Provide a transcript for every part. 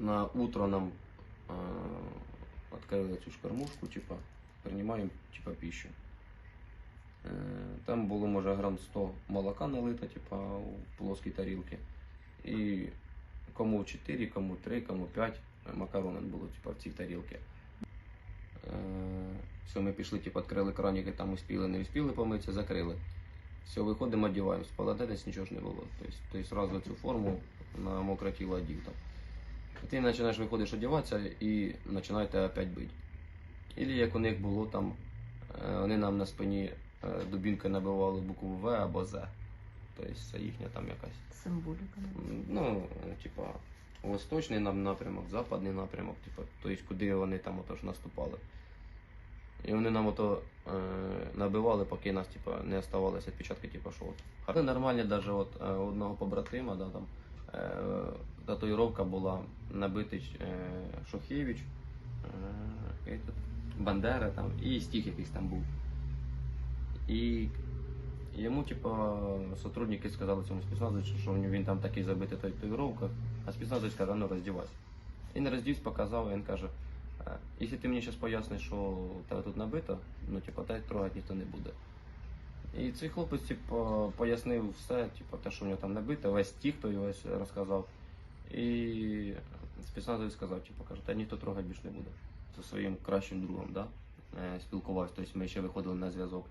На утро нам э, открыли цю ж кормушку, типа, принимаем типа пищу. Е, Там було, може, грам 100 молока налито, типа, у плоскій тарілці. І кому 4, кому 3, кому 5 макаронин було, типа, в цій тарілці. Все, ми пішли, типа, відкрили краніки, там успіли, не успіли помитися, закрили. Все, виходимо, одягаємось. Полотенець нічого ж не було. Тобто, тобто сразу цю форму на мокре тіло одів там. Ти починаєш виходиш одягатися і починаєте опять бити. Ілі як у них було там, е, вони нам на спині е, дубінкою набивали букву В або З. Тобто це їхня там якась. Символіка. Ну, типа, восточний нам напрямок, западний напрямок, типа, тобто куди вони там отож наступали. І вони нам ото е, набивали, поки нас типа, не оставалися відпечатки, типа, що от. Але нормально, навіть от, е, одного побратима, да, там, е, татуїровка була набитий е, Шохевич, е, Бандера там, і стих якийсь там був. І йому, типа, сотрудники сказали цьому спецназовцю, що він там такий забитий в татуїровках, а спецназовець каже, ну роздівайся. Він роздівся, показав, і він каже, «Е, якщо ти мені зараз поясниш, що тебе тут набито, ну типа, так трогати ніхто не буде. І цей хлопець, типу, пояснив все, типу, те, що в нього там набито, весь ті, хто його розказав. І спецназовець сказав, типу, каже, та ніхто трогати більше не буде. Зі своїм кращим другом, да? е, спілкувався, тобто ми ще виходили на зв'язок.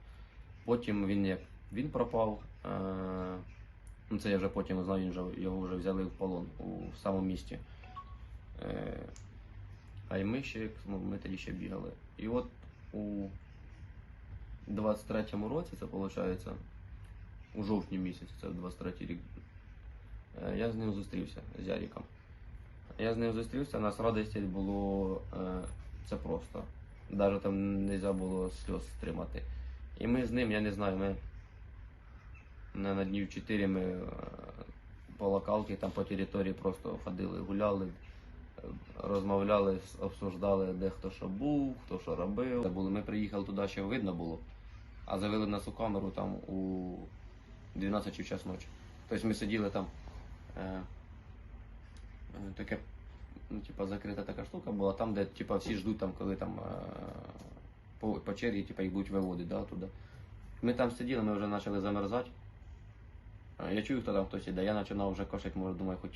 Потім він як він пропав. Е, ну це я вже потім знаю, він вже, його вже взяли в полон у самому місті. Е, а й ми ще, ну, ми тоді ще бігали. І от у 23-му році, це виходить, у жовтні місяці, це 23-й рік, е, я з ним зустрівся з Яріком. Я з ним зустрівся, нас радості було е, це просто. Навіть там не можна було сльоз стримати. І ми з ним, я не знаю, ми на, днів 4 ми е, по локалки там по території просто ходили, гуляли, е, розмовляли, обсуждали, де хто що був, хто що робив. Ми приїхали туди, ще видно було, а завели нас у камеру там у 12 чи в час ночі. Тобто ми сиділи там. Е, е, таке, ну, типа, закрита така штука була, там, де типа, всі ждуть, там, коли там е, по, по черзі типа, їх будуть виводити да, туди. Ми там сиділи, ми вже почали замерзати. Я чую, хто там хтось іде. Я починав вже кошати, може, думаю, хоч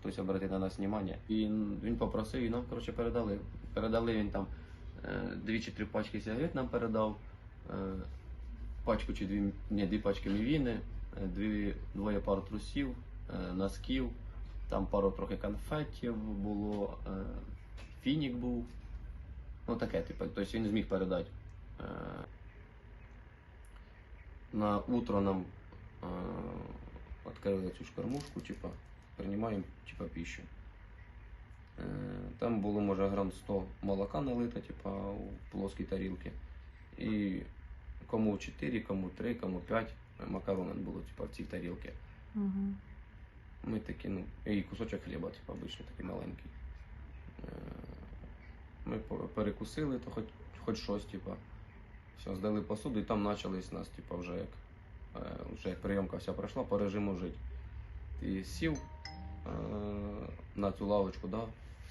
хтось обратить на нас увагу. І він попросив, і нам коротше, передали. Передали він там дві чи три пачки сигарет нам передав, пачку чи дві, ні, дві пачки мівіни, дві, двоє пар трусів, носків, там пару трохи конфетів було, е, фінік був. Ну таке, типу, тобто він зміг передати. Е, на утро нам открыли цю ж кормушку, типа, принимаем типа пищу. Е, Там було, може, грам 100 молока налито, типа, у плоскій тарілці. І кому 4, кому 3, кому 5 макаронин було, типа, в цій тарілці. Угу. Ми такі, ну, і кусочок хліба, типу, обичний такий маленький. Е, Ми перекусили, то хоч, хоч щось, типу. Все, здали посуду і там почались нас, типу, вже як, вже як прийомка вся пройшла, по режиму жити. Ти сів е, на цю лавочку, да,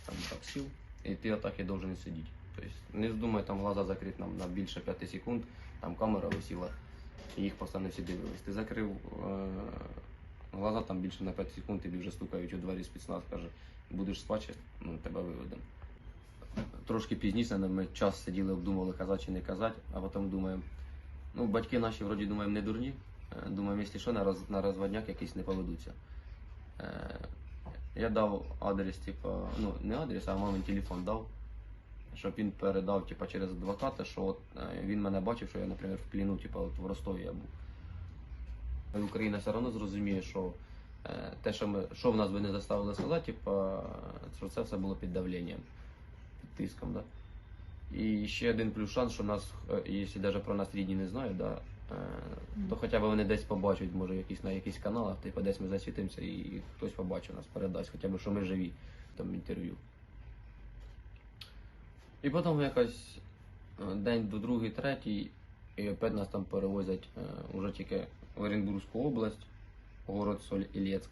там так сів, і ти отак і должен сидіти. Тобто не здумай там глаза закрити нам на більше 5 секунд, там камера висіла, і їх постійно всі дивились. Ти закрив е, глаза там більше на 5 секунд, тобі вже стукають у двері спецназ, каже, будеш спати, ну, тебе виведемо. Трошки пізніше ми час сиділи, обдумували, казати чи не казати, а потім думаємо, ну, батьки наші вроді думаємо не дурні. Е, Думаємо, якщо що, на, роз, на розводняк якийсь не поведуться. Е, я дав адрес, типу, ну, не адрес, а мамин телефон дав, щоб він передав типу, через адвоката, що от, е, він мене бачив, що я, наприклад, в пліну, типу, от в Ростові я був. Україна все одно зрозуміє, що е, те, що, ми, що в нас би не заставили сказати, типу, що це все було під давленням. під тиском. Да? І ще один плюс шанс, що нас, е, якщо навіть про нас рідні не знають, да, е, то хоча б вони десь побачать, може, якісь, на якихось каналах, типу десь ми засвітимося і хтось побачить нас, передасть, хоча б, що ми живі там інтерв'ю. І потім якось день до другий, третій, і опять нас там перевозять е, уже тільки в Оренбурзьку область, город Соль Ілецьк.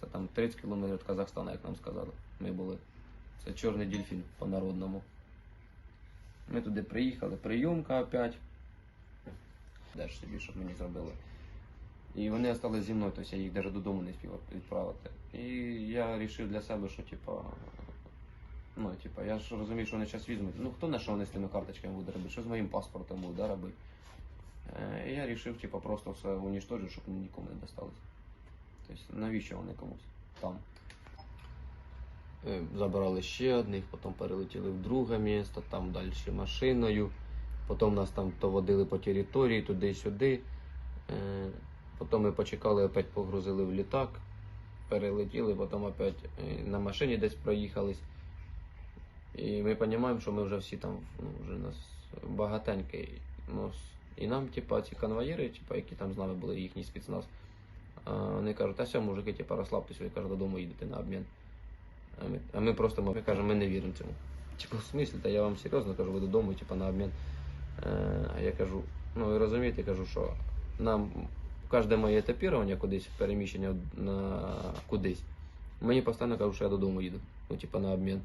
Це там 30 кілометрів від Казахстана, як нам сказали. Ми були. Це чорний дельфін по-народному. Ми туди приїхали, прийомка опять. Де ж собі, щоб мені зробили. І вони остались зі мною, тобто я їх навіть додому не спів відправити. І я вирішив для себе, що типа. Ну, типа, я ж розумію, що вони зараз візьмуть. Ну хто на що вони з тими карточками буде робити? Що з моїм паспортом буде да, робити? Е, я вирішив, типа, просто все унічтожити, щоб нікому не досталось. Тобто, навіщо вони комусь там? Е, Забрали ще одних, потім перелетіли в друге місто, там далі машиною. Потім нас там то водили по території, туди-сюди. Е, Потім ми почекали, опять погрузили в літак, перелетіли, потім опять е, на машині десь проїхались. І ми розуміємо, що ми вже всі там, ну, вже нас багатенько. Ну, і нам, типа, ці конвоїри, типа, які там з нами були, їхній спецназ, вони кажуть, та все, мужики, типа, розслабтеся, ви кажуть, додому їдете на обмін. А ми, а ми просто ми кажемо, ми не віримо цьому. Типу, в смислі, та я вам серйозно кажу, ви додому, типа, на обмін. Е, а я кажу, ну ви розумієте, кажу, що нам кожне моє етапірування кудись, переміщення на кудись, мені постійно кажуть, що я додому їду. Ну, типа, на обмін.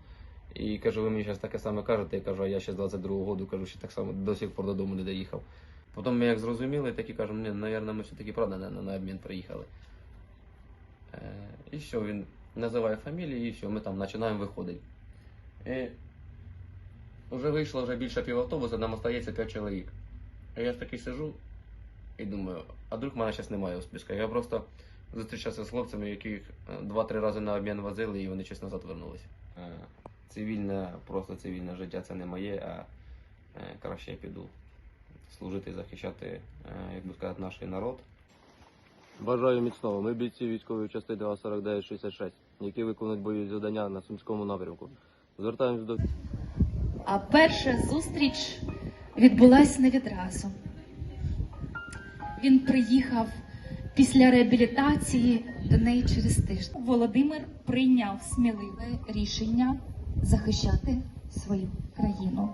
І кажу, ви мені зараз таке саме кажете, я кажу, а я ще з 22-го року, кажу, ще так само до сих пор додому не доїхав. Потім ми як зрозуміли, такі кажемо, ні, навірно, ми все-таки правда на, на обмін приїхали. Е, і все, він називає фамілії, і все, ми там починаємо виходити. І вже вийшло вже більше півавтобуса, нам остається 5 чоловік. А я ж такий сижу і думаю, а вдруг в мене зараз немає у списку. Я просто зустрічався з хлопцями, яких е, два-три рази на обмін возили, і вони щось назад вернулися. Цивільне, просто цивільне життя це не моє, а е, краще я піду служити і захищати, е, як би сказати, наш народ. Бажаю міцного. Ми бійці військової частини 24966, які виконують бойові завдання на Сумському напрямку. Звертаємось до А перша зустріч відбулася не відразу. Він приїхав після реабілітації до неї через тиждень. Володимир прийняв сміливе рішення захищати свою країну.